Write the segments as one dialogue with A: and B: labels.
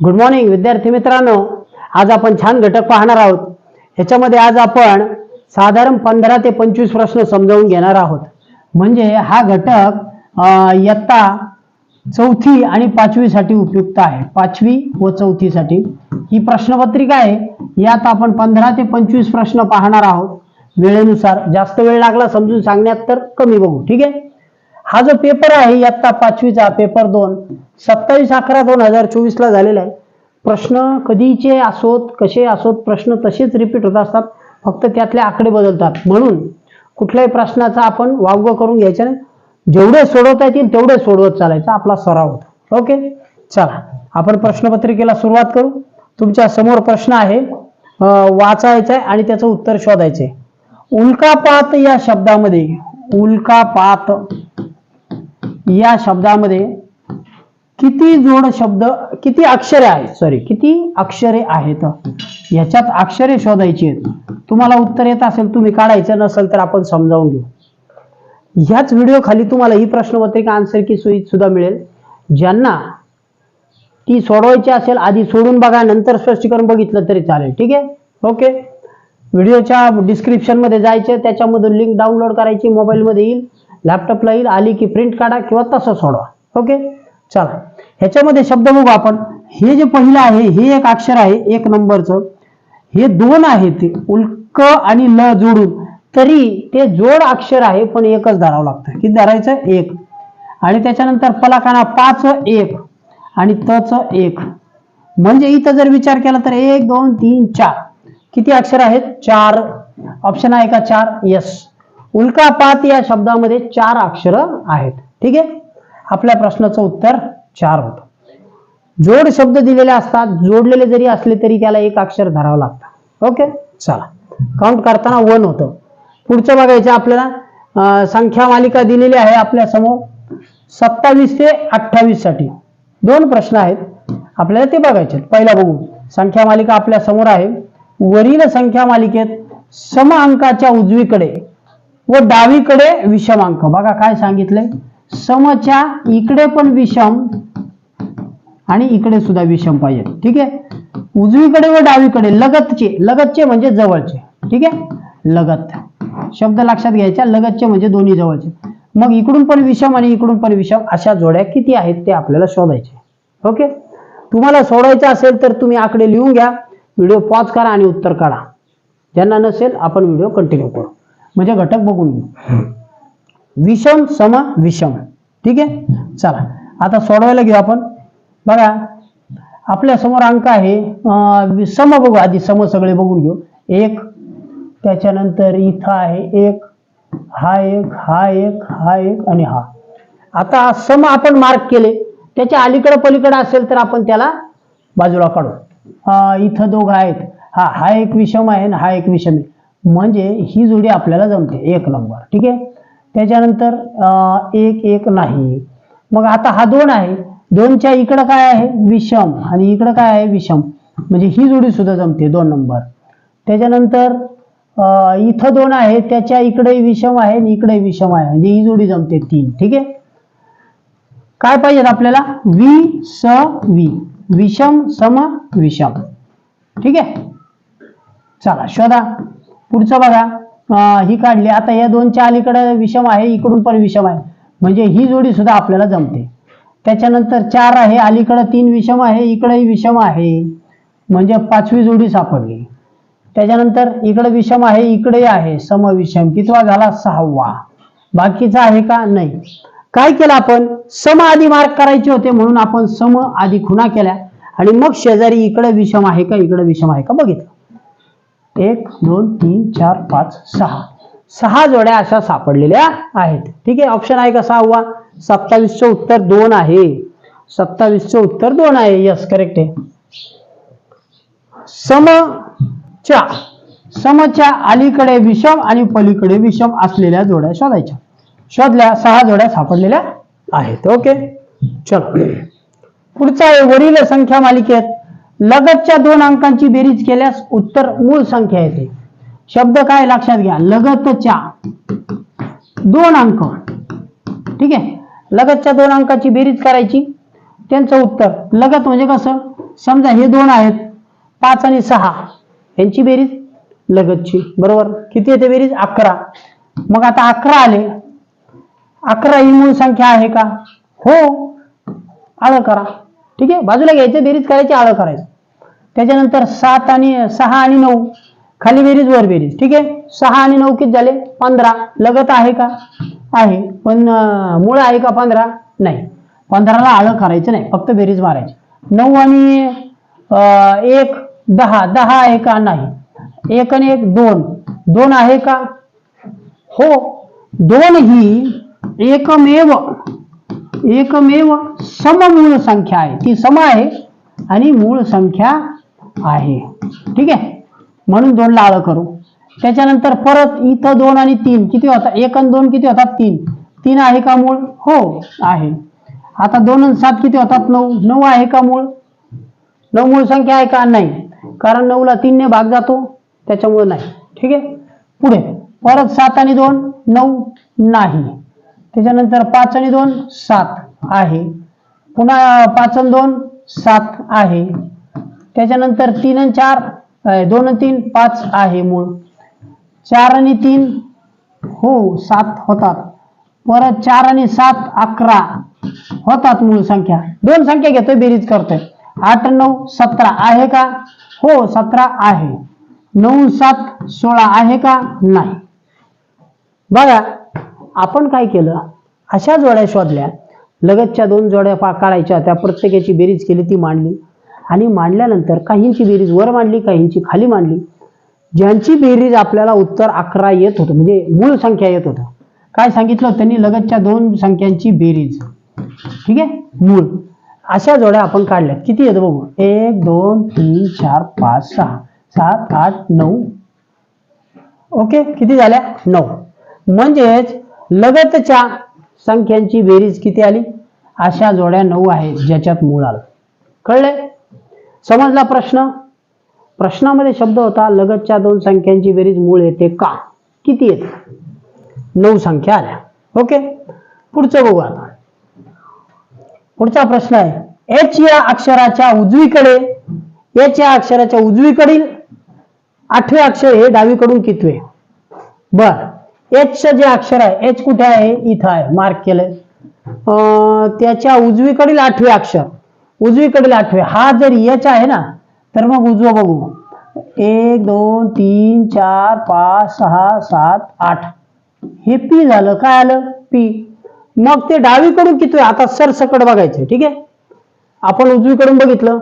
A: Good morning विद्यार्थी मित्रांनो. आज आपण छान घटक पाहणार आहोत. ह्याच्यामध्ये आज आपण साधारण पंधरा ते पंचवीस प्रश्न समजावून घेणार आहोत. म्हणजे हा घटक इयत्ता चौथी आणि पाचवीसाठी उपयुक्त आहे. पाचवी व चौथीसाठी. ही प्रश्नपत्रिका आहे. यात आपण पंधरा ते पंचवीस प्रश्न पाहणार आहोत. वेळेनुसार. जास्त वेळ लागला समजून सांगण्यात तर कमी बघू. ठीक आहे? हा जो पेपर आहे इयत्ता पाचवीचा पेपर दोन सत्तावीस अकरा दोन हजार चोवीसला झालेला आहे. प्रश्न कधीचे असोत कसे असोत प्रश्न तसेच रिपीट होत असतात फक्त त्यातले आकडे बदलतात. म्हणून कुठल्याही प्रश्नाचा आपण वावग करून घ्यायचा नाही. जेवढे सोडवता येतील तेवढे सोडवत चालायचा आपला सराव होता. ओके? चला आपण प्रश्नपत्रिकेला सुरुवात करू. तुमच्यासमोर प्रश्न आहे वाचायचा आहे आणि त्याचं उत्तर शोधायचं आहे. उल्कापात या शब्दामध्ये उल्कापात. या शब्दामध्ये किती जोड शब्द किती अक्षरे आहेत? सॉरी किती अक्षरे आहेत? याच्यात अक्षरे शोधायची आहेत. तुम्हाला उत्तर येत असेल तुम्ही काढायचं नसेल तर आपण समजावून घेऊ. ह्याच व्हिडिओ खाली तुम्हाला ही प्रश्नपत्रिका आन्सर की सुई सुद्धा मिळेल. ज्यांना ती सोडवायची असेल आधी सोडून बघा नंतर स्पष्टीकरण बघितलं तरी चालेल. ठीक आहे? ओके व्हिडिओच्या डिस्क्रिप्शनमध्ये जायचे त्याच्यामधून लिंक डाउनलोड करायची मोबाईलमध्ये येईल. लॅपटॉपला येईल आली की प्रिंट काढा किंवा तसं सोडवा. ओके चला. ह्याच्यामध्ये शब्द बघू आपण. हे जे पहिलं आहे हे एक अक्षर आहे एक नंबरचं. हे दोन आहे ते उल्क आणि ल जोडून. तरी ते जोड अक्षर आहे पण एकच धरावं लागतं. किती धरायचं? एक. आणि त्याच्यानंतर पलाकाना पाच एक आणि तच एक. म्हणजे इथं जर विचार केला तर एक दोन तीन चार. किती अक्षर आहेत? चार. ऑप्शन आहे का? चार. यस उल्कापात या शब्दामध्ये चार अक्षर आहेत. ठीक आहे? आपल्या प्रश्नाचं उत्तर चार होतं. जोड शब्द दिलेले असतात जोडलेले जरी असले तरी त्याला एक अक्षर धरावं लागतं. ओके? चला. काउंट करताना वन होतं. पुढचं बघायचं आपल्याला संख्या मालिका दिलेली आहे आपल्यासमोर. सत्तावीस ते अठ्ठावीससाठी. दोन प्रश्न आहेत. आपल्याला ते बघायचे पहिला बघू. संख्या मालिका आपल्यासमोर आहे. वरील संख्या मालिकेत सम अंकाच्या उजवीकडे व डावीकडे विषम अंक. बघा काय सांगितलंय? समच्या इकडे पण विषम आणि इकडे सुद्धा विषम पाहिजे. ठीक आहे? उजवीकडे व डावीकडे लगतचे. लगतचे म्हणजे जवळचे. ठीक आहे? लगत. शब्द लक्षात घ्यायचा. लगतचे म्हणजे दोन्ही जवळचे. मग इकडून पण विषम आणि इकडून पण विषम अशा जोड्या किती आहेत ते आपल्याला शोधायचे. ओके? तुम्हाला सोडायचं असेल तर तुम्ही आकडे लिहून घ्या. व्हिडिओ पॉज करा आणि उत्तर काढा. ज्यांना नसेल आपण व्हिडिओ कंटिन्यू करू. म्हणजे घटक बघून घेऊ विषम सम विषम. ठीक आहे? चला. आता सोडवायला घेऊ आपण. बघा आपल्यासमोर अंक आहे. सम बघू. आधी सम सगळे बघून घेऊ. एक त्याच्यानंतर इथं आहे एक हा एक हा एक हा एक आणि हा. आता सम आपण मार्क केले. त्याच्या अलीकडे पलीकडे असेल तर आपण त्याला बाजूला काढू. इथं दोघं आहेत. हा हा एक विषम आहे आणि हा एक विषम आहे. म्हणजे ही जोडी आपल्याला जमते एक नंबर ठीक आहे? त्याच्यानंतर अं, एक एक नाही. मग आता हा दोन आहे. दोनच्या इकडं काय आहे? विषम. आणि इकडं काय आहे? विषम. म्हणजे ही जोडी सुद्धा जमते दोन नंबर त्याच्यानंतर अं, इथं दोन आहे. त्याच्या इकडे विषम आहे आणि इकडे विषम आहे. म्हणजे ही जोडी जमते तीन. ठीक आहे? काय पाहिजेत आपल्याला? वि स वि विषम सम विषम. ठीक आहे? चला शोधा. पुढचं बघा. ही काढली. आता या दोनच्या अलीकडे विषम आहे इकडून पण विषम आहे. म्हणजे ही जोडी सुद्धा आपल्याला जमते. त्याच्यानंतर चार आहे अलीकडे तीन विषम आहे इकडेही विषम आहे. म्हणजे पाचवी जोडी सापडली. त्याच्यानंतर इकडे विषम आहे इकडे आहे. समविषम कितवा झाला? सहावा. बाकीचा आहे का? नाही. काय केलं आपण? सम आधी मार्क करायचे होते म्हणून आपण सम आधी खुणा केल्या. आणि मग शेजारी इकडे विषम आहे का इकडे विषम आहे का बघितलं. एक दोन तीन चार पाच सहा. सहा जोड्या अशा सापडलेल्या आहेत. ठीक आहे ऑप्शन आहे का सहावा सत्तावीसचं उत्तर दोन आहे. सत्तावीसचं उत्तर दोन आहे. यस करेक्ट आहे. समच्या समच्या अलीकडे विषम आणि पलीकडे विषम असलेल्या जोड्या शोधायच्या. शोधल्या सहा जोड्या सापडलेल्या आहेत. ओके चलो. पुढचा आहे वरील संख्या मालिकेत. लगतच्या दोन अंकांची बेरीज केल्यास उत्तर मूळ संख्या येते. शब्द काय लक्षात घ्या. लगतच्या दोन अंक. ठीक आहे? लगतच्या दोन अंकाची बेरीज करायची. त्यांचं उत्तर. लगत म्हणजे कसं? समजा हे दोन आहेत. पाच आणि सहा. यांची बेरीज लगतची. बरोबर? किती येते बेरीज? अकरा. मग आता अकरा आले. अकरा ही मूळ संख्या आहे का? हो. आलं करा. ठीक आहे? बाजूला घ्यायचं बेरीज करायची आळं करायचं. त्याच्यानंतर सात आणि सहा आणि नऊ. खाली बेरीज वर बेरीज. ठीक आहे? सहा आणि नऊ किती झाले? पंधरा. लगत आहे का? आहे. पण मुळं मूळ आहे का पंधरा? नाही. पंधराला आळं करायचं नाही. फक्त बेरीज मारायची. नऊ आणि एक दहा. दहा आहे का? नाही. एक आणि एक दोन. दोन आहे का? हो. दोन ही एकमेव एकमेव सममूळ संख्या आहे. ती सम आहे आणि मूळ संख्या आहे. ठीक आहे? म्हणून दोनला आळं करू. त्याच्यानंतर परत इथं दोन आणि तीन. किती होतात एक आणि दोन किती होतात तीन. तीन आहे का मूळ? हो आहे. आता दोन आणि सात किती होतात? नऊ. नऊ आहे का मूळ? नऊ मूळ संख्या आहे का? नाही. कारण नऊला तीनने भाग जातो. त्याच्यामुळे नाही. ठीक आहे? पुढे. परत सात आणि दोन नऊ नाही. त्याच्यानंतर पाच आणि दोन सात आहे. पुन्हा पाच आणि दोन सात आहे. त्याच्यानंतर तीन आणि चार दोन आणि तीन पाच आहे मूळ. चार आणि तीन हो सात होतात. परत चार आणि सात अकरा होतात मूळ संख्या. दोन संख्या घेतोय बेरीज करतोय. आठ नऊ सतरा आहे का? हो सतरा आहे. नऊ सात सोळा आहे का? नाही. बघा आपण काय केलं? अशा जोड्या शोधल्या लगतच्या दोन जोड्या पा काढायच्या त्या प्रत्येकाची बेरीज केली ती मांडली. आणि मांडल्यानंतर काहींची बेरीज वर मांडली काहींची खाली मांडली. ज्यांची बेरीज आपल्याला उत्तर अकरा येत होतं म्हणजे मूळ संख्या येत होतं. काय सांगितलं त्यांनी? लगतच्या दोन संख्यांची बेरीज. ठीक आहे? मूळ. अशा जोड्या आपण काढल्यात. किती येतं बघू? एक दोन तीन चार पाच सहा. सात आठ नऊ. ओके? किती झाल्या? नऊ. म्हणजेच लगतच्या संख्यांची बेरीज किती आली? अशा जोड्या नऊ आहेत ज्याच्यात मूळ आलं. कळले? समजला प्रश्न? प्रश्नामध्ये शब्द होता लगतच्या दोन संख्यांची बेरीज मूळ येते का? किती येते? नऊ संख्या आल्या. ओके? पुढचं बघू आता. पुढचा प्रश्न आहे एच या अक्षराच्या उजवीकडे एच या अक्षराच्या उजवीकडील आठवे अक्षर हे डावीकडून कितवे? बर. एचचं जे अक्षर आहे एच कुठे आहे? इथं आहे. मार्क केलंय. अं, त्याच्या उजवीकडील आठवे अक्षर. उजवीकडील आठवे. हा जर एच आहे ना तर मग उजवं बघू. एक दोन तीन चार पाच सहा सात आठ. हे पी झालं. काय आलं? पी मग ते डावीकडून किती? आता सरसकट बघायचं ठीक आहे? आपण उजवीकडून बघितलं.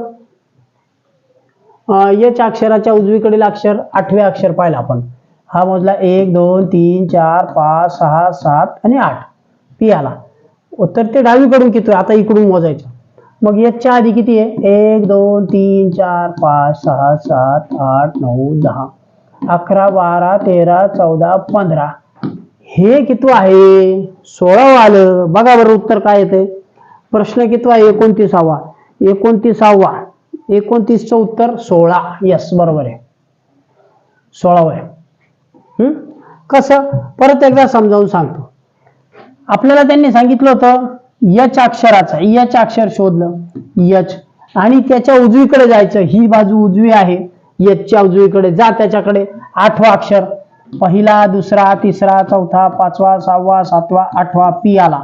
A: अं, एच अक्षराच्या उजवीकडील अक्षर आठवे अक्षर पाहिलं आपण. हा मोजला एक दोन तीन चार पाच सहा सात आणि आठ. पी आला. तर ते डावीकडून किती? आता इकडून मोजायचं. मग याच्या आधी किती आहे? एक दोन तीन चार पाच सहा सात आठ नऊ दहा. अकरा बारा तेरा चौदा पंधरा. हे किती आहे? सोळावं आलं. बघा बरं उत्तर काय येते प्रश्न किती आहे? एकोणतीसावा. एकोणतीसावा. एकोणतीसचं उत्तर सोळा. यस बरोबर आहे. सोळावं आहे. कसं? परत एकदा समजावून सांगतो. आपल्याला त्यांनी सांगितलं होतं यच अक्षराचं यच अक्षर शोधलं यच. आणि त्याच्या उजवीकडे जायचं ही बाजू उजवी आहे यचच्या उजवीकडे जा त्याच्याकडे आठवा अक्षर. पहिला दुसरा तिसरा चौथा पाचवा सहावा सातवा आठवा पी आला.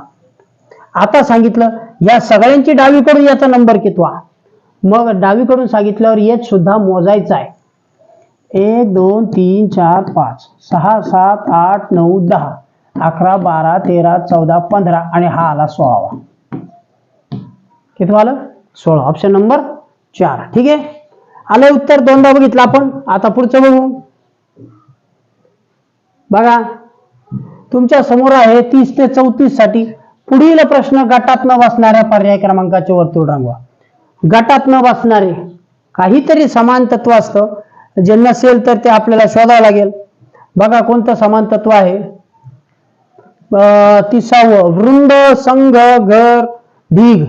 A: आता सांगितलं या सगळ्यांची डावीकडून याचा नंबर कितवा? मग डावीकडून सांगितल्यावर यच सुद्धा मोजायचा आहे. एक दोन तीन चार पाच सहा सात आठ नऊ दहा अकरा बारा तेरा चौदा पंधरा आणि हा आला सोळावा. किती आलं? सोळा. ऑप्शन नंबर चार. ठीक आहे? आलं उत्तर दोनदा बघितलं आपण. आता पुढचं बघू. बघा तुमच्यासमोर आहे तीस ते चौतीससाठी पुढील प्रश्न गटात न बसणाऱ्या पर्याय क्रमांकाचे वर्तुळ रंगवा गटात न बसणारे काहीतरी समान तत्व असतं. जे नसेल तर ते आपल्याला शोधावं लागेल. बघा कोणतं समान तत्व आहे. अं, तिसावं. वृंद संघ घर ढीग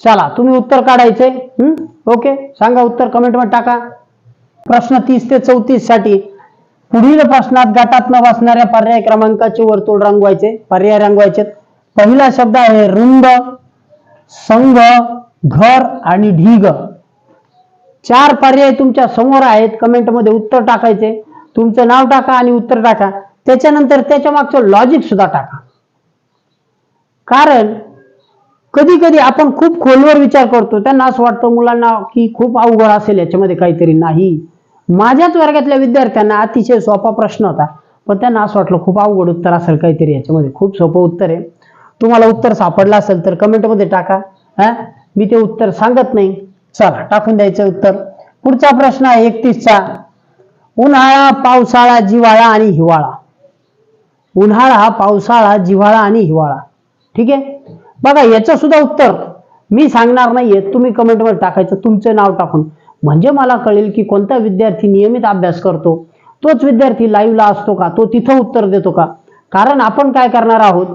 A: चला तुम्ही उत्तर काढायचे. ओके? सांगा उत्तर कमेंटमध्ये टाका. प्रश्न तीस ते चौतीससाठी पुढील प्रश्नात गटात न बसणाऱ्या पर्याय क्रमांकाचे वर्तुळ रंगवायचे पर्याय रंगवायचे पहिला शब्द आहे रुंद संघ घर आणि ढीग. चार पर्याय तुमच्यासमोर आहेत. कमेंटमध्ये उत्तर टाकायचे. तुमचं नाव टाका आणि उत्तर टाका. त्याच्यानंतर त्याच्या मागचं लॉजिक सुद्धा टाका. कारण कधी कधी आपण खूप खोलवर विचार करतो. त्यांना असं वाटतं मुलांना की खूप अवघड असेल याच्यामध्ये काहीतरी नाही. माझ्याच वर्गातल्या विद्यार्थ्यांना अतिशय सोपा प्रश्न होता. पण त्यांना असं वाटलं खूप अवघड उत्तर असेल काहीतरी याच्यामध्ये. खूप सोपं उत्तर आहे. तुम्हाला उत्तर सापडलं असेल तर कमेंटमध्ये टाका. हा? मी ते उत्तर सांगत नाही. चला टाकून द्यायचं उत्तर. पुढचा प्रश्न आहे एकतीसचा. उन्हाळा पावसाळा जिव्हाळा आणि हिवाळा. उन्हाळा पावसाळा जिव्हाळा आणि हिवाळा. ठीक आहे? बघा याचं सुद्धा उत्तर. मी सांगणार नाहीये तुम्ही कमेंटवर टाकायचं तुमचं नाव टाकून. म्हणजे मला कळेल की कोणता विद्यार्थी नियमित अभ्यास करतो. तोच विद्यार्थी लाईव्हला असतो का? तो तिथं उत्तर देतो का? कारण आपण काय करणार आहोत?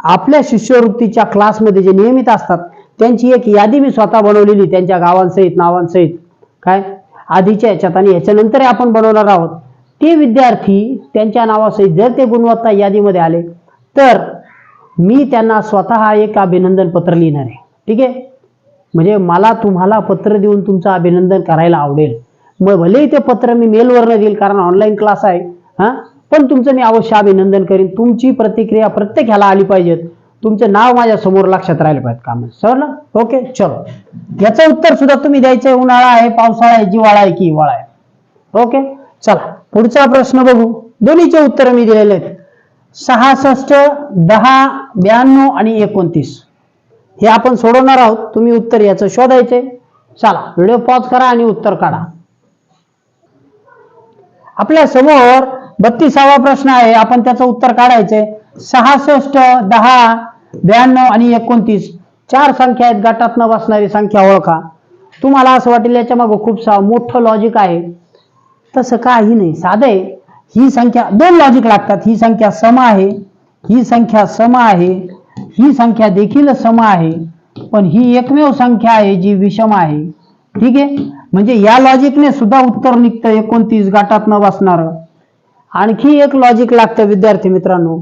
A: आपल्या शिष्यवृत्तीच्या क्लासमध्ये जे नियमित असतात त्यांची एक यादी मी स्वतः बनवलेली त्यांच्या गावांसहित नावांसहित. काय? आधीच्या ह्याच्यात आणि ह्याच्यानंतर आपण बनवणार आहोत. ते विद्यार्थी त्यांच्या नावासहित जर ते गुणवत्ता यादीमध्ये आले तर मी त्यांना स्वतः एक अभिनंदन पत्र लिहिणार आहे. ठीक आहे? म्हणजे मला तुम्हाला पत्र देऊन तुमचं अभिनंदन करायला आवडेल. मग भलेही ते पत्र मी मेलवरनं देईल कारण ऑनलाईन क्लास आहे. हां? पण तुमचं मी अवश्य अभिनंदन करीन. तुमची प्रतिक्रिया प्रत्येक ह्याला आली पाहिजेत. तुमचं नाव माझ्यासमोर लक्षात राहिलं पाहिजे काम सर ना? ओके चलो. याचं उत्तर सुद्धा तुम्ही द्यायचंय उन्हाळा आहे पावसाळा आहे जिवाळा आहे की हिवाळा आहे. ओके चला. पुढचा प्रश्न बघू. दोन्हीचे उत्तर मी दिलेले आहेत. सहासष्ट दहा ब्याण्णव आणि एकोणतीस. हे आपण सोडवणार आहोत. तुम्ही उत्तर याचं शोधायचे. चला व्हिडिओ पॉज करा आणि उत्तर काढा. आपल्यासमोर बत्तीसावा प्रश्न आहे. आपण त्याचं उत्तर काढायचंय. सहासष्ट दहा ब्याण्णव आणि एकोणतीस. चार संख्या आहेत. गटात न बसणारी संख्या ओळखा. तुम्हाला असं वाटेल याच्या मागं खूप सा मोठं लॉजिक आहे. तसं काही नाही. साधं आहे. ही संख्या दोन लॉजिक लागतात. ही संख्या सम आहे. ही संख्या सम आहे. ही संख्या देखील सम आहे. पण ही एकमेव संख्या आहे जी विषम आहे. ठीक आहे? म्हणजे या लॉजिकने सुद्धा उत्तर निघतं एकोणतीस गाठात न बसणार. आणखी एक लॉजिक लागतं विद्यार्थी मित्रांनो.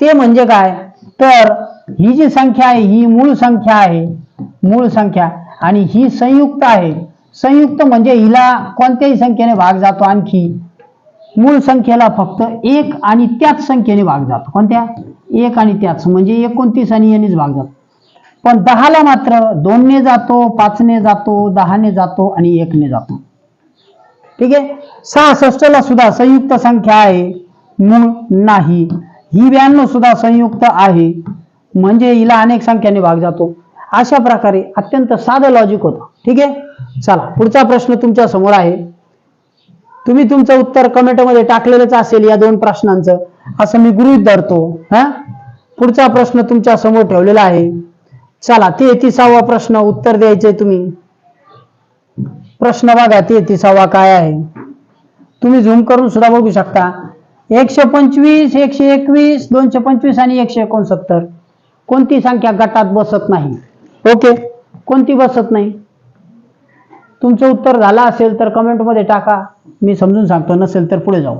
A: ते म्हणजे काय? तर ही जी संख्या आहे ही मूळ संख्या आहे मूळ संख्या आणि ही संयुक्त आहे. संयुक्त म्हणजे हिला कोणत्याही संख्येने भाग जातो आणखी. मूळ संख्येला फक्त एक आणि त्याच संख्येने भाग जातो. कोणत्या? एक आणि त्याच. म्हणजे एकोणतीस आणि यानेच भाग जातो. पण दहाला मात्र दोनने जातो पाचने जातो दहाने जातो आणि एकने जातो. ठीक आहे? सहासष्टला सुद्धा संयुक्त संख्या आहे. मूळ नाही. ही ब्याण्णव सुद्धा संयुक्त आहे. म्हणजे हिला अनेक संख्याने भाग जातो. अशा प्रकारे अत्यंत साधं लॉजिक होतं. ठीक आहे? चला पुढचा प्रश्न तुमच्यासमोर आहे. तुम्ही तुमचं उत्तर कमेंटमध्ये टाकलेलंच असेल या दोन प्रश्नांचं. असं मी गृहीत धरतो. हा? पुढचा प्रश्न तुमच्यासमोर ठेवलेला आहे. चला तेहतीसावा प्रश्न उत्तर द्यायचंय तुम्ही. प्रश्न बघा तेहतीसावा काय आहे? तुम्ही झूम करून सुद्धा बघू शकता. एकशे पंचवीस एकशे एकवीस दोनशे पंचवीस आणि एकशे एकोणसत्तर. कोणती संख्या गटात बसत नाही? ओके. कोणती बसत नाही? तुमचं उत्तर झालं असेल तर कमेंटमध्ये टाका. मी समजून सांगतो नसेल तर पुढे जाऊ.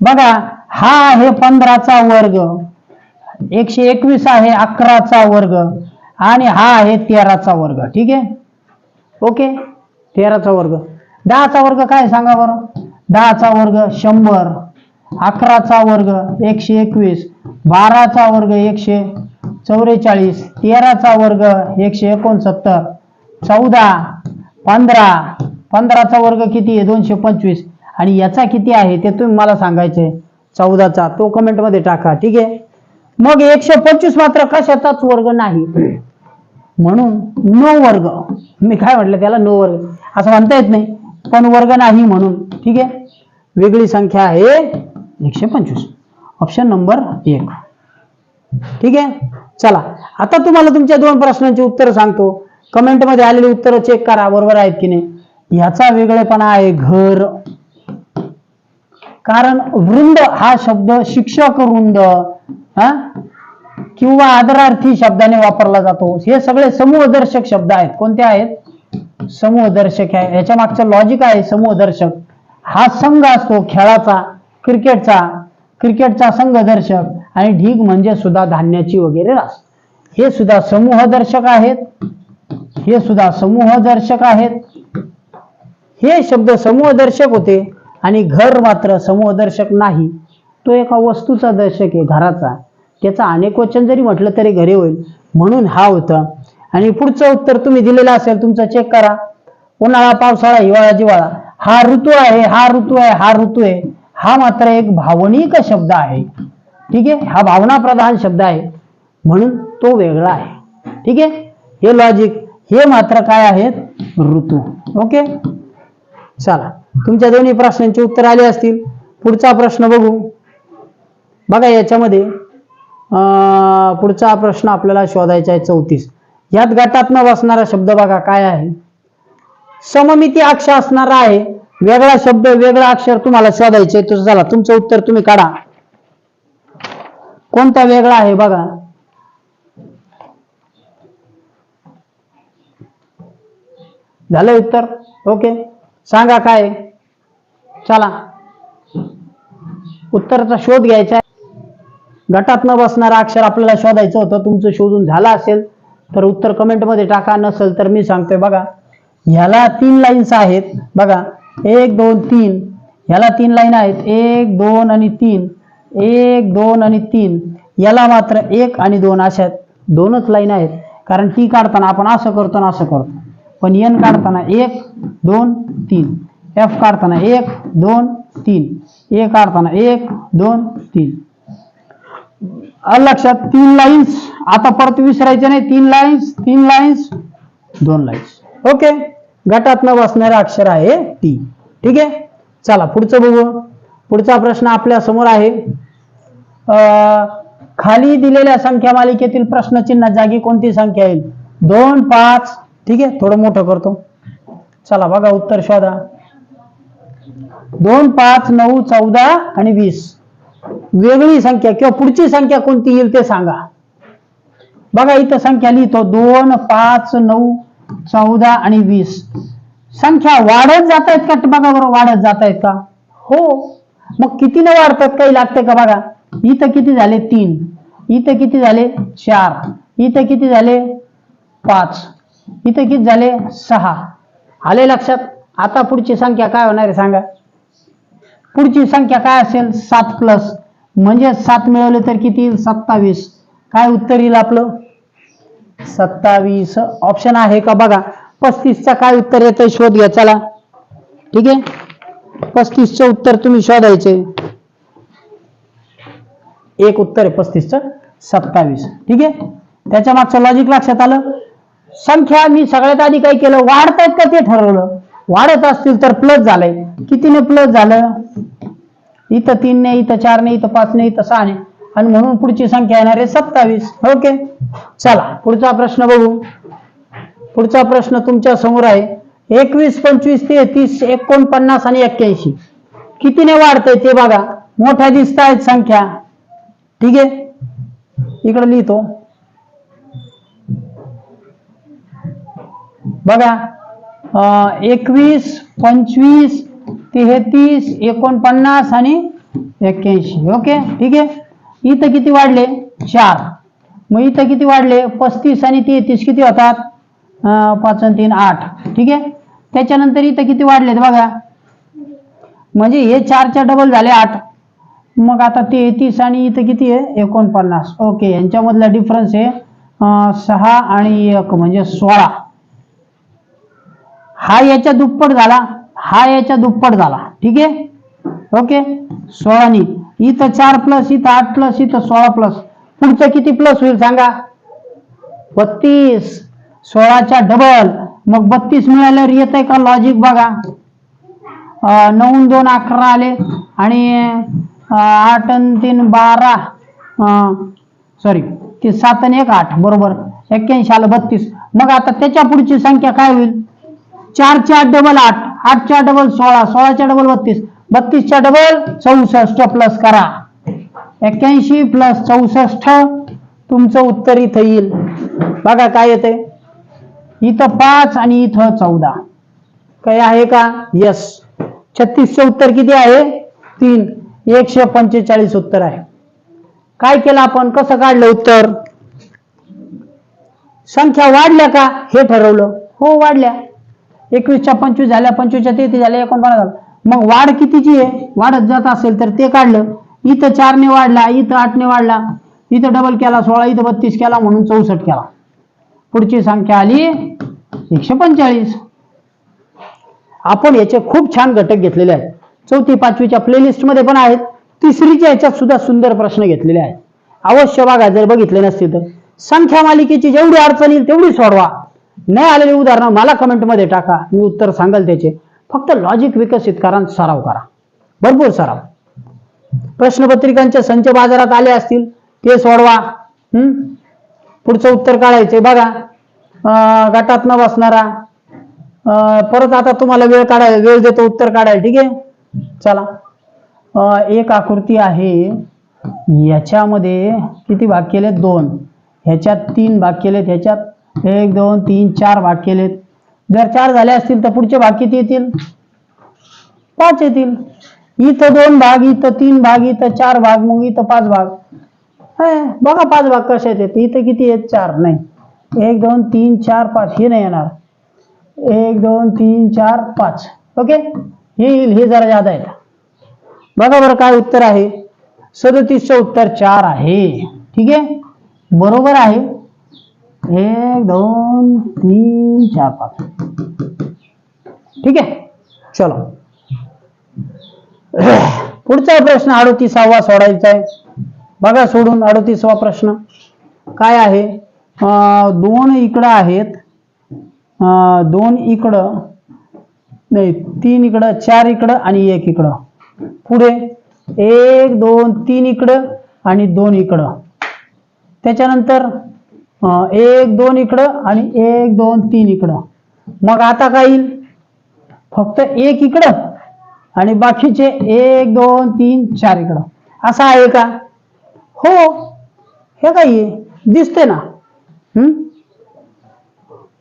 A: बघा हा आहे पंधराचा वर्ग. एकशे एकवीस आहे अकराचा वर्ग. आणि हा आहे तेराचा वर्ग. ठीक आहे? ओके? तेराचा वर्ग. दहाचा वर्ग काय सांगा बरं? दहाचा वर्ग शंभर अकराचा वर्ग एकशे एकवीस बाराचा वर्ग एकशे चौवेचाळीस तेराचा वर्ग एकशे एकोणसत्तर चौदा पंधरा पंधराचा वर्ग किती आहे? दोनशे पंचवीस. आणि याचा किती आहे? ते तुम्ही मला सांगायचे चौदाचा. तो कमेंटमध्ये टाका. ठीक आहे? मग एकशे पंचवीस मात्र कशाचाच वर्ग नाही. म्हणून नो वर्ग. मी काय म्हटलं त्याला? नो वर्ग. असं म्हणता येत नाही. पण वर्ग नाही म्हणून. ठीक आहे? वेगळी संख्या आहे एकशे पंचवीस. ऑप्शन नंबर एक. ठीक आहे? चला. आता तुम्हाला तुमच्या दोन प्रश्नांची उत्तर सांगतो. कमेंटमध्ये आलेली उत्तरं चेक करा. बरोबर आहेत की नाही? याचा वेगळेपणा आहे घर. कारण वृंद हा शब्द शिक्षक वृंद. हा? किंवा आदरार्थी शब्दाने वापरला जातो. हे सगळे समूहदर्शक शब्द आहेत. कोणते आहेत? समूहदर्शक आहे. याच्या मागचं लॉजिक आहे समूहदर्शक. हा संघ असतो खेळाचा क्रिकेटचा. क्रिकेटचा संघदर्शक आणि ढीग म्हणजे सुद्धा धान्याची वगैरे रास. हे सुद्धा समूहदर्शक आहेत. हे सुद्धा समूहदर्शक आहेत. हे शब्द समूहदर्शक होते आणि घर मात्र समूहदर्शक नाही. तो एका वस्तूचा दर्शक आहे घराचा. त्याचा अनेकवचन जरी म्हटलं तरी घरी होईल. म्हणून हा होता. आणि पुढचं उत्तर तुम्ही दिलेलं असेल तुमचं चेक करा. उन्हाळा पावसाळा हिवाळा जिवाळा. हा ऋतू आहे हा ऋतू आहे हा ऋतू आहे. हा मात्र एक भावनिक शब्द आहे. ठीक आहे? हा भावना प्रधान शब्द आहे. म्हणून तो वेगळा आहे. ठीक आहे? हे लॉजिक हे मात्र काय आहेत? ऋतू. ओके? चला. तुमच्या दोन्ही प्रश्नांची उत्तर आली असतील. पुढचा प्रश्न बघू. बघा याच्यामध्ये पुढचा प्रश्न आपल्याला शोधायचा आहे चौतीस. यात गटातनं बसणारा शब्द बघा काय आहे? सममिती अक्ष असणारा आहे. वेगळा शब्द वेगळा अक्षर तुम्हाला शोधायचे तर चला तुमचं उत्तर तुम्ही काढा. कोणता वेगळा आहे बघा? झालं उत्तर? ओके. सांगा काय? चला. उत्तराचा शोध घ्यायचा आहे. गटात न बसणारा अक्षर आपल्याला शोधायचं होतं तुमचं शोधून झालं असेल तर उत्तर कमेंटमध्ये टाका नसेल तर मी सांगतोय. बघा ह्याला तीन लाईन्स आहेत. बघा एक दोन तीन. ह्याला तीन लाईन आहेत. एक दोन आणि तीन. एक दोन आणि तीन. याला मात्र एक आणि दोन अशा दोनच लाईन आहेत. कारण टी काढताना आपण असं करतो ना असं करतो. पण एन काढताना एक दोन तीन. एफ काढताना एक दोन तीन. ए काढताना एक दोन तीन. लक्षात? तीन लाईन्स आता परत विसरायचे नाही. तीन लाईन्स तीन लाईन्स दोन लाईन्स ओके गटात न बसणारे अक्षर आहे टी ठीक आहे? चला पुढचं बघू. पुढचा प्रश्न आपल्यासमोर आहे. अं, खाली दिलेल्या संख्या मालिकेतील प्रश्नचिन्ह जागी कोणती संख्या येईल? दोन पाच. ठीक आहे? थोडं मोठं करतो. चला बघा उत्तर शोधा. दोन पाच नऊ चौदा आणि वीस. वेगळी संख्या किंवा पुढची संख्या कोणती येईल ते सांगा. बघा इथं संख्या लिहितो. दोन पाच नऊ चौदा आणि वीस. संख्या वाढत जात आहेत का? बघा बरोबर वाढत जात आहेत का? हो. मग कितीने वाढतात? काही लागते का बघा? इथं किती झाले? तीन. इथं किती झाले? चार. इथं किती झाले? पाच. इथं किती झाले? सहा. आले लक्षात? आता पुढची संख्या काय होणार आहे सांगा. पुढची संख्या काय असेल? सात प्लस म्हणजे सात मिळवले तर किती येईल? सत्तावीस. काय उत्तर येईल आपलं? सत्तावीस. ऑप्शन आहे का? बघा. पस्तीसचा काय उत्तर येतं शोध घ्या. चला. ठीक आहे? पस्तीसचं उत्तर तुम्ही शोधायचे. एक उत्तर आहे पस्तीसचं सत्तावीस. ठीक आहे? त्याच्या मागचं लॉजिक लक्षात आलं? संख्या मी सगळ्यात आधी काय केलं? वाढतायत का ते ठरवलं? वाढत असतील तर प्लस झालंय. कितीने प्लस झालं? इथं तीनने इथं चारने इथं पाचने इथं सहाने. आणि म्हणून पुढची संख्या येणार आहे सत्तावीस. ओके चला पुढचा प्रश्न बघू. पुढचा प्रश्न तुमच्यासमोर आहे. एकवीस पंचवीस ते तीस एकोणपन्नास आणि एक्क्याऐंशी. कितीने वाढतंय ते बघा. मोठ्या दिसत आहेत संख्या. ठीक आहे? इकडे लिहितो. बघा. एकवीस पंचवीस तेहतीस एकोणपन्नास आणि एक्क्याऐंशी. ओके? ठीक आहे? इथं किती वाढले? चार. मग इथं किती वाढले? पस्तीस आणि तेहतीस किती होतात? पाच आणि तीन आठ. ठीक आहे? त्याच्यानंतर इथं किती वाढलेत बघा? म्हणजे हे चारच्या डबल झाले आठ. मग आता तेहतीस आणि इथं किती आहे? एकोणपन्नास. ओके यांच्यामधला डिफरन्स आहे सहा आणि एक म्हणजे सोळा. हा याच्या दुप्पट झाला हा याच्या दुप्पट झाला. ठीक आहे? ओके सोळानी इथं चार प्लस इथं आठ प्लस इथं सोळा प्लस पुढचं किती प्लस होईल सांगा? बत्तीस. सोळाच्या डबल मग बत्तीस मिळाल्यावर येत आहे का लॉजिक बघा. नऊ दोन अकरा आले. आणि आठ आणि तीन बारा. सॉरी ते सात आणि एक आठ. बरोबर. एक्क्याऐंशी आलं बत्तीस. मग आता त्याच्या पुढची संख्या काय होईल? चारच्या डबल आठ आठच्या डबल सोळा सोळाच्या डबल बत्तीस. बत्तीसच्या डबल चौसष्ट प्लस करा. एक्क्याऐंशी प्लस चौसष्ट तुमचं उत्तर इथं येईल. बघा काय येते इथं पाच आणि इथं चौदा. काय आहे का? यस छत्तीसचं उत्तर किती आहे? तीन. एकशे पंचेचाळीस उत्तर आहे. काय केलं आपण? कसं काढलं उत्तर? संख्या वाढल्या का? हे ठरवलं. हो वाढल्या. एकवीसच्या पंचवीस झाल्या पंचवीसच्या तेहतीस झाल्या एकोणपन्नास झालं मग वाढ कितीची आहे? वाढत जात असेल तर ते काढलं. इथं चारने वाढला इथं आठने वाढला. इथं डबल केला सोळा इथं बत्तीस केला म्हणून चौसष्ट केला. पुढची संख्या आली एकशे पंचेचाळीस. आपण याचे खूप छान घटक घेतलेले आहेत. चौथी पाचवीच्या प्लेलिस्टमध्ये पण आहेत. तिसरीच्या याच्यात सुद्धा सुंदर प्रश्न घेतलेले आहेत. अवश्य बघा जर बघितले नसतील तर. संख्या मालिकेची जेवढी अडचण येईल तेवढी सोडवा. नाही आलेली उदाहरणं मला कमेंटमध्ये टाका. मी उत्तर सांगाल त्याचे. फक्त लॉजिक विकसित करा सराव करा. भरपूर सराव. प्रश्नपत्रिकांचे संच बाजारात आले असतील ते सोडवा. हम्म? पुढचं उत्तर काढायचे बघा अं, गटात न बसणारा अं, परत आता तुम्हाला वेळ काढाय वेळ देतो उत्तर काढायला. ठीक आहे? चला. एक आकृती आहे. याच्यामध्ये किती भाग केलेत? दोन. ह्याच्यात तीन भाग केलेत. ह्याच्यात एक दोन तीन चार भाग केलेत. जर चार झाले असतील तर पुढचे भाग किती येतील. पाच येतील. इथं दोन भाग इथं तीन भाग इथं चार भाग मग इथं पाच भाग. बघा पाच भाग कसे येत इथं किती आहेत? चार. नाही. एक दोन तीन चार पाच. हे नाही येणार. एक दोन तीन चार पाच. ओके? हे येईल. हे जरा जादा आहे. बघा बरं काय उत्तर आहे. सदतीसचं उत्तर चार आहे. ठीक आहे? बरोबर आहे. एक दोन तीन चार पाच. ठीक आहे? चलो. पुढचा प्रश्न अडतीसावा सोडायचा आहे. बघा सोडून अडोतीसवा प्रश्न. काय आहे? दोन इकडं आहेत. अं, दोन इकडं. नाही तीन इकडं चार इकडं आणि एक इकडं. पुढे एक दोन तीन इकडं आणि दोन इकडं. त्याच्यानंतर एक दोन इकडं आणि एक दोन तीन इकडं. मग आता काय येईल? फक्त एक इकडं आणि बाकीचे एक दोन तीन चार इकडं. असं आहे का? हो. हे काय आहे? दिसते ना. हम्म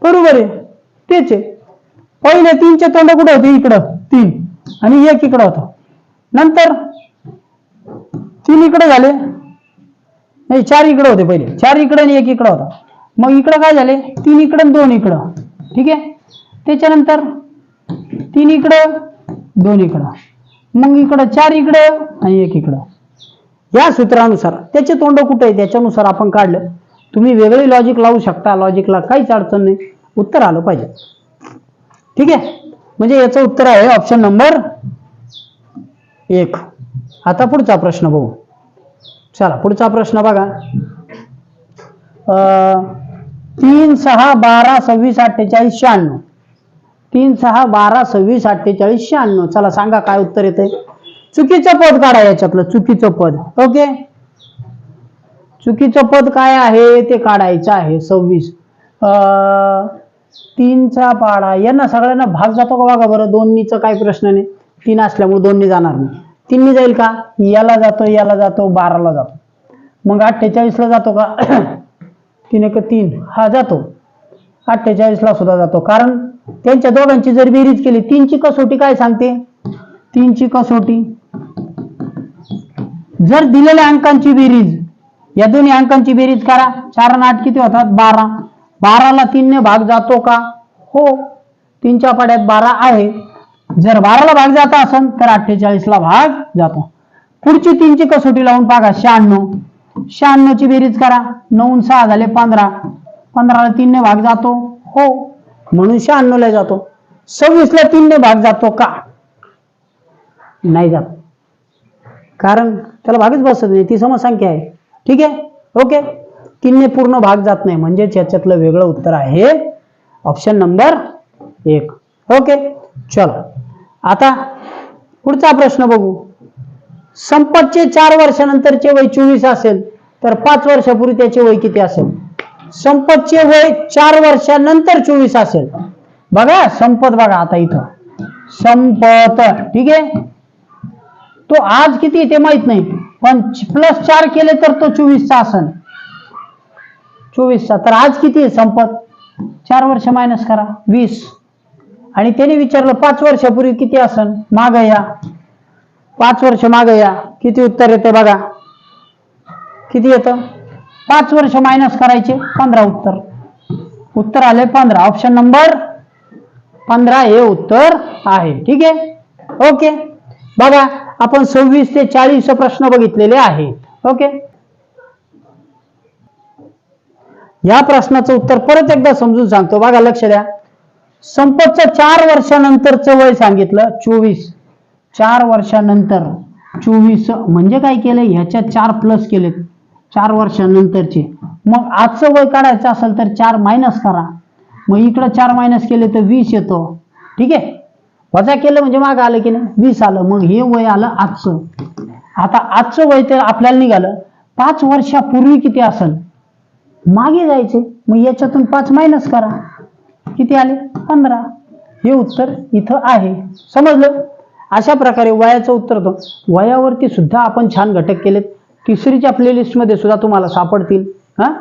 A: बरोबर आहे. तेच आहे. पहिले तीनचे तोंड कुठे होते? इकडं. तीन. आणि एक इकडं होतं. नंतर तीन इकडे झाले. नाही चार इकडे होते पहिले. चार इकडे आणि एक इकडं होता. मग इकडं काय झाले? तीन इकडं आणि दोन इकडं. ठीक आहे? त्याच्यानंतर तीन इकडं दोन इकडं. मग इकडं चार इकडं आणि एक इकडं. या सूत्रानुसार त्याचे तोंड कुठे आहे? त्याच्यानुसार आपण काढलं. तुम्ही वेगळे लॉजिक लावू शकता. लॉजिकला काहीच अडचण नाही. उत्तर आलं पाहिजे. ठीक आहे? म्हणजे याचं उत्तर आहे ऑप्शन नंबर एक. आता पुढचा प्रश्न बघू. चला पुढचा प्रश्न बघा. अं, तीन सहा बारा सव्वीस अठ्ठेचाळीस शहाण्णव. तीन सहा बारा सव्वीस अठ्ठेचाळीस शहाण्णव. चला सांगा काय उत्तर येते? चुकीचं पद काढा याच्यातलं चुकीचं पद. ओके? चुकीचं पद काय आहे? ते काढायचं आहे सव्वीस. अं, तीनचा पाडा. यांना सगळ्यांना भाग जातो का बघा बरं? दोन्हीचं काय प्रश्न नाही. तीन असल्यामुळे दोन्ही जाणार नाही. तीननी जाईल का? याला जातो याला जातो बाराला जातो. मग अठ्ठेचाळीसला जातो का? तीन एक तीन हा जातो. अठ्ठेचाळीसला सुद्धा जातो. कारण त्यांच्या दोघांची जर बेरीज केली तीनची कसोटी काय सांगते? तीनची कसोटी. जर दिलेल्या अंकांची बेरीज या दोन्ही अंकांची बेरीज करा. चार आठ किती होतात? बारा. बाराला तीनने भाग जातो का? हो. तीनच्या पाड्यात बारा आहे. जर बाराला भाग जात असेल तर अठ्ठेचाळीसला भाग जातो. पुढची तीनची कसोटी लावून बघा शहाण्णव. शहाण्णवची बेरीज करा. नऊ सहा झाले पंधरा. पंधराला तीनने भाग जातो. हो. म्हणून शहाण्णवला जातो. सव्वीसला तीनने भाग जातो का? नाही जात. कारण त्याला भागच बसत नाही. ती समसंख्या आहे. ठीक आहे? ओके. तीनने पूर्ण भाग जात नाही. म्हणजेच याच्यातलं वेगळं उत्तर आहे ऑप्शन नंबर एक. ओके? चलो. आता पुढचा प्रश्न बघू. संपतचे चार वर्षानंतरचे वय चोवीस असेल तर पाच वर्षापूर्वी त्याचे वय किती असेल? संपतचे वय चार वर्षानंतर चोवीस असेल. बघा संपत बघा आता इथं. संपत ठीक आहे? तो आज किती आहे ते माहीत नाही पण प्लस चार केले तर तो चोवीसचा असन चोवीसचा. तर आज किती आहे संपत? चार वर्ष मायनस करा. वीस. आणि त्याने विचारलं पाच वर्षापूर्वी किती असन? माग या. पाच वर्ष माग या. किती उत्तर येते बघा. किती येतं? पाच वर्ष मायनस करायचे पंधरा उत्तर. उत्तर आले पंधरा. ऑप्शन नंबर पंधरा हे उत्तर आहे. ठीक आहे? ओके बघा आपण सव्वीस ते चाळीस प्रश्न बघितलेले आहेत. ओके या प्रश्नाचं उत्तर परत एकदा समजून सांगतो. बघा लक्ष द्या. संपतचं चार वर्षानंतरचं वय सांगितलं चोवीस. चार वर्षानंतर चोवीस म्हणजे काय केलं? ह्याच्या चार प्लस केलेत. चार वर्षानंतरचे. मग आजचं वय काढायचं असेल तर चार मायनस करा. मग इकडं चार मायनस केले तर वीस येतो. ठीक आहे? वजा केलं म्हणजे मागं आलं की नाही? वीस आलं. मग हे वय आलं आजचं. आता आजचं वय तर आपल्याला निघालं. पाच वर्षापूर्वी किती असेल? मागे जायचे. मग याच्यातून पाच मायनस करा. किती आले? पंधरा. हे उत्तर इथं आहे. समजलं? अशा प्रकारे वयाचं उत्तर होतं वयावरती सुद्धा आपण छान घटक केलेत. तिसरीच्या प्लेलिस्टमध्ये सुद्धा तुम्हाला सापडतील. हां?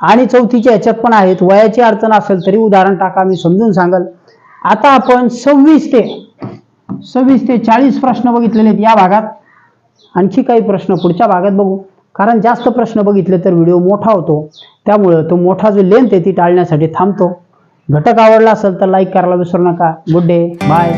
A: आणि चौथीच्या ह्याच्यात पण आहेत. वयाची अडचण असेल तरी उदाहरण टाका मी समजून सांगाल. आता आपण सव्वीस ते सव्वीस ते चाळीस प्रश्न बघितलेले आहेत या भागात. आणखी काही प्रश्न पुढच्या भागात बघू. कारण जास्त प्रश्न बघितले तर व्हिडिओ मोठा होतो. त्यामुळं तो मोठा जो लेंथ आहे ती टाळण्यासाठी थांबतो. घटक आवडला असेल तर लाईक करायला विसरू नका. Good day bye